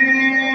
Amém.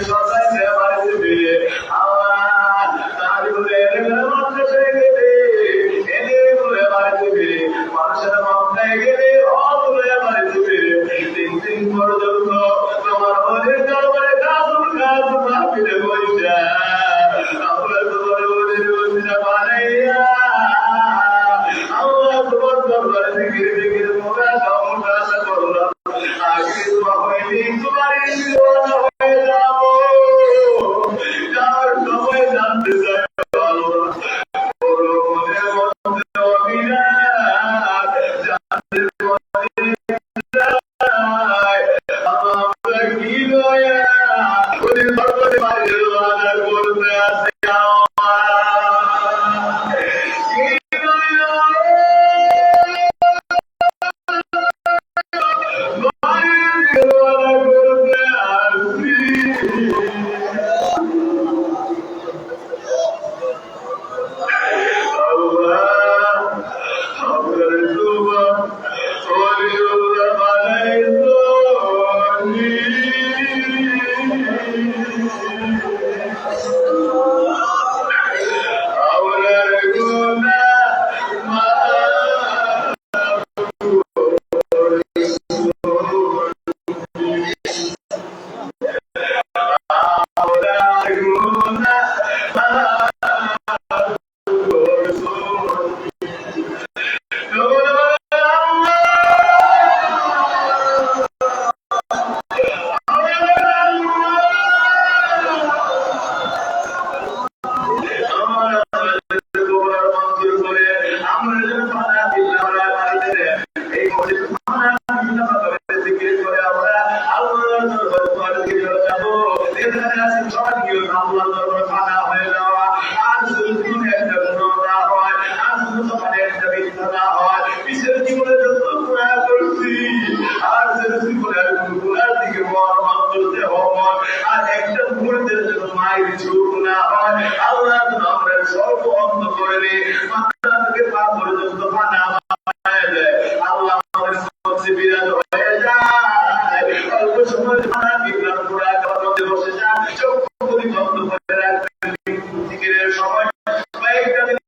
সদাই সেবা দিবে।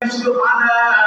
estimada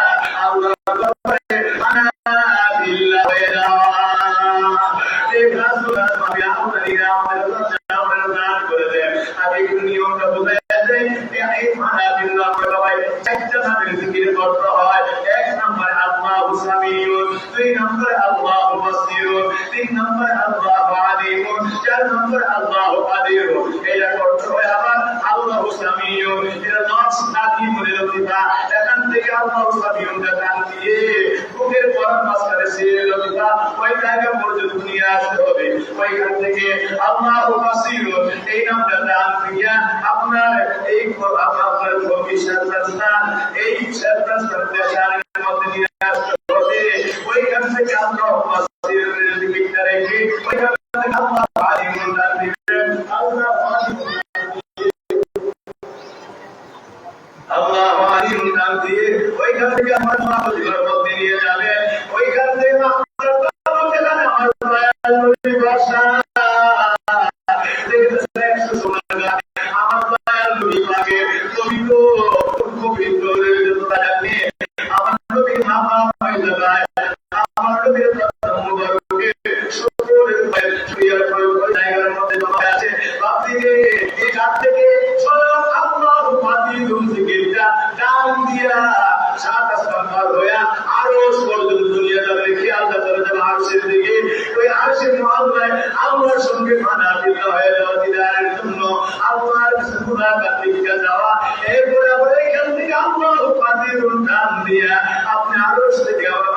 আল্লাহ বাসিরুনের দিকটা রেখে ওইখান থেকে আল্লাহ মুলাকাত দিকে যাওয়া এরপরে আবার এখান থেকে আল্লাহ পাতি দুম দিয়া আপনি আরশ থেকে আবার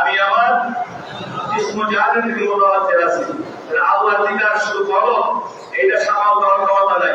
আমি আমার মোতাবাদ যা আছি আল্লাহ দিদার শুধু বলো এইটা সামাল দেওয়ার ক্ষমতা নাই।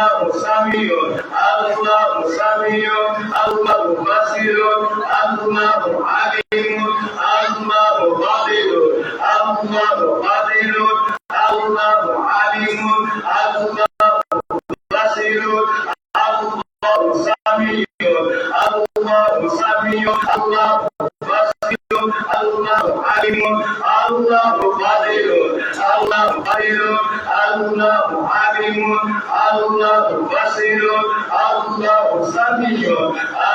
الله سميع الله سميع الله بصير الله عليم الله قدير الله قدير الله عليم الله بصير الله سميع الله سميع الله بصير الله سميع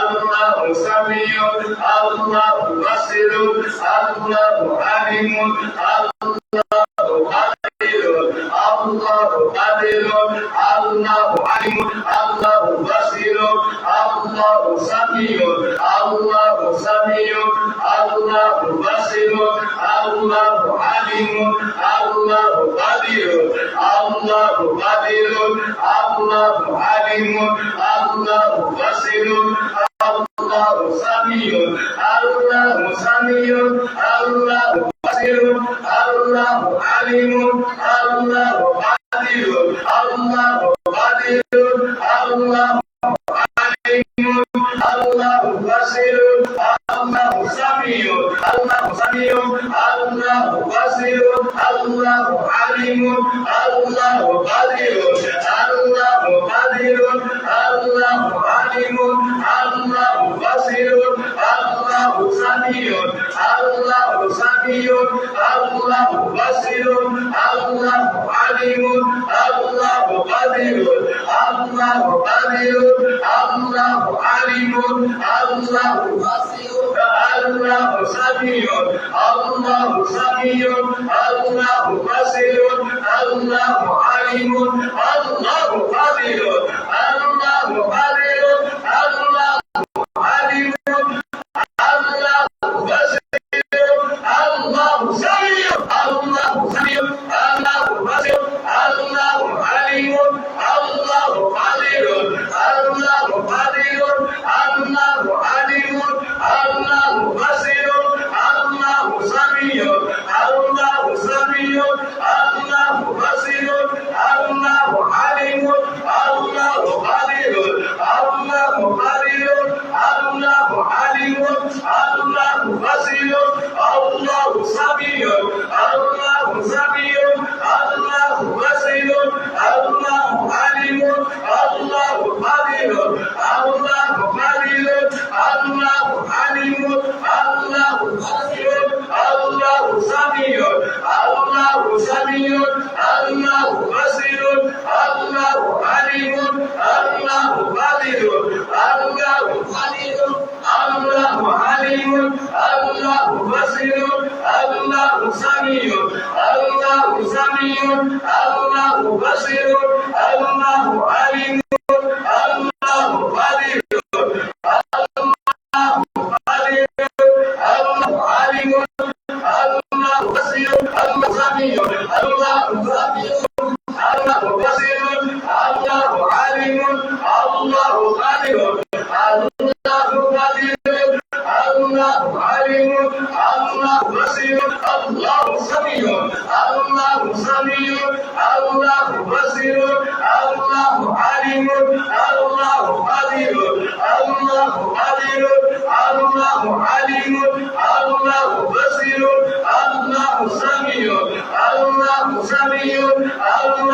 الله سميع الله بصير الله عليم الله قادر الله قادر الله عليم الله بصير الله سميع الله سميع الله بصير الله الله عليم الله قدير الله قدير الله عليم الله بصير الله سميع الله سميع الله بصير الله عليم সামিউন আল্লাহ সামিউন আল্লাহ বাসিরুন, আল্লাহ আলিমুন, আল্লাহ কাদিরুন আল্লাহ কাদিরুন, আল্লাহ আলিমুন, আল্লাহ বাসিরুন, আল্লাহ সামিউন আল্লাহ সামিউন আল্লাহ বাসিরুন, আল্লাহ আলিমুন, আল্লাহ কাদিরুন الله بصير الله سميع الله سميع الله بصير الله عليم الله قدير الله قدير الله عليم الله بصير الله سميع الله سميع الله بصير بصير الله عليم الله قدير الله قدير الله عليم الله بصير الله سميع الله سميع الله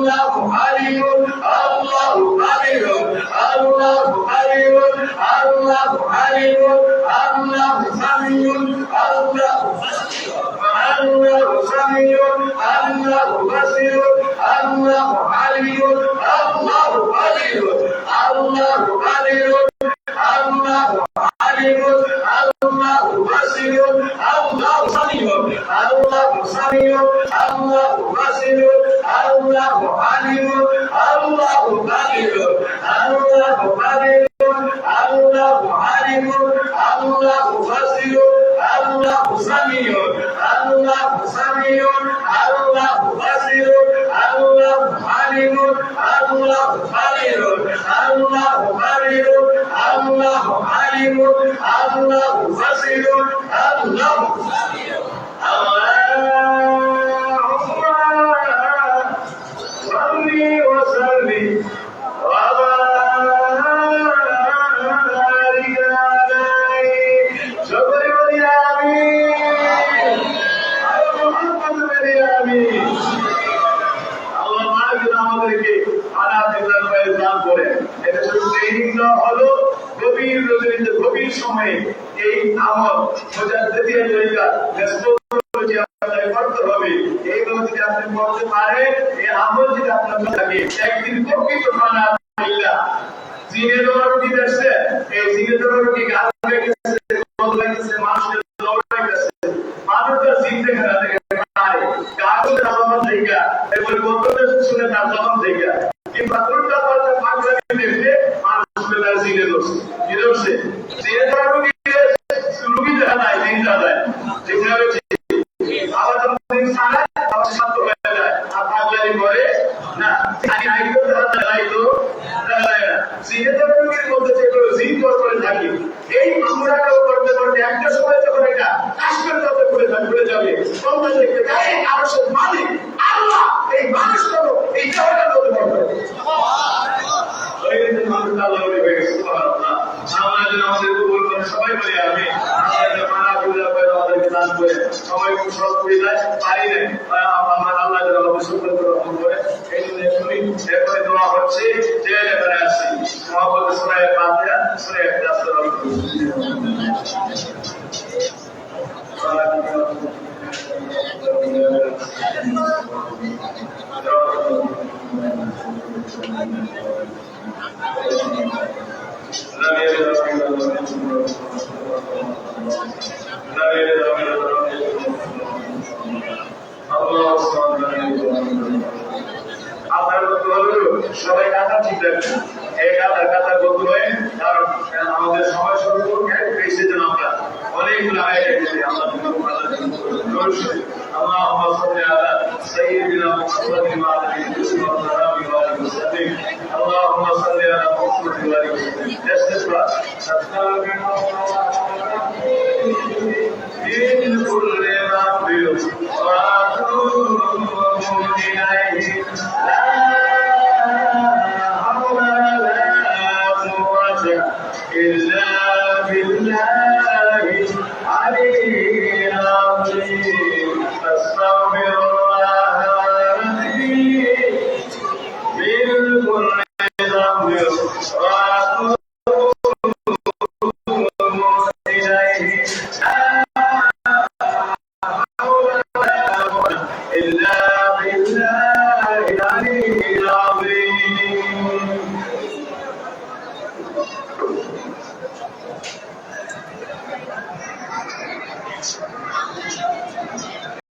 আল্লাহু হারিউল আল্লাহু হারিউল আল্লাহু হারিউল আল্লাহু হারিউল আল্লাহু সামিউল, আল্লাহু আল্লাহু সামিউল, আল্লাহু বাসিরুল, আল্লাহু আল্লাহ মুসামিউ আল্লাহ মুবাসিরু আল্লাহ মুআলিমু আল্লাহ মুবাকিরু আল্লাহ মুবাদিরু আল্লাহ মুআলিমু আল্লাহ মুবাসিরু আল্লাহ মুসামিউ আল্লাহ মুসামিউ আল্লাহ মুবাসিরু আল্লাহ মুআলিমু আল্লাহ মুবাকিরু আল্লাহ মুবাদিরু আল্লাহ মুআলিমু আল্লাহ মুবাসিরু আল্লাহ মুসামিউ গভীর সময়ে এই আমল মুজাদ্দিদিয়া তরিকা মানুষের দৌড় গেছে মানুষটা জিনতে খেলা থেকে পারে কাগজের আলামত থেকে এরপরে বক্তব্য শুনে তার জবাব থেকে এই এখনই এরপরে দোয়া আপনার করতে হবে সবাই কাতা ঠিক রাখবেন এই কাতার কাতার করতে হয় কারণ আমাদের সময় শুরু করুন বেশি যেন আমরা অনেকগুলো আয় রেখেছি আমরা اللهم صل على سيدنا محمد وعلى اله وصحبه وسلم اللهم صل على محمد وعلى اله وصحبه وسلم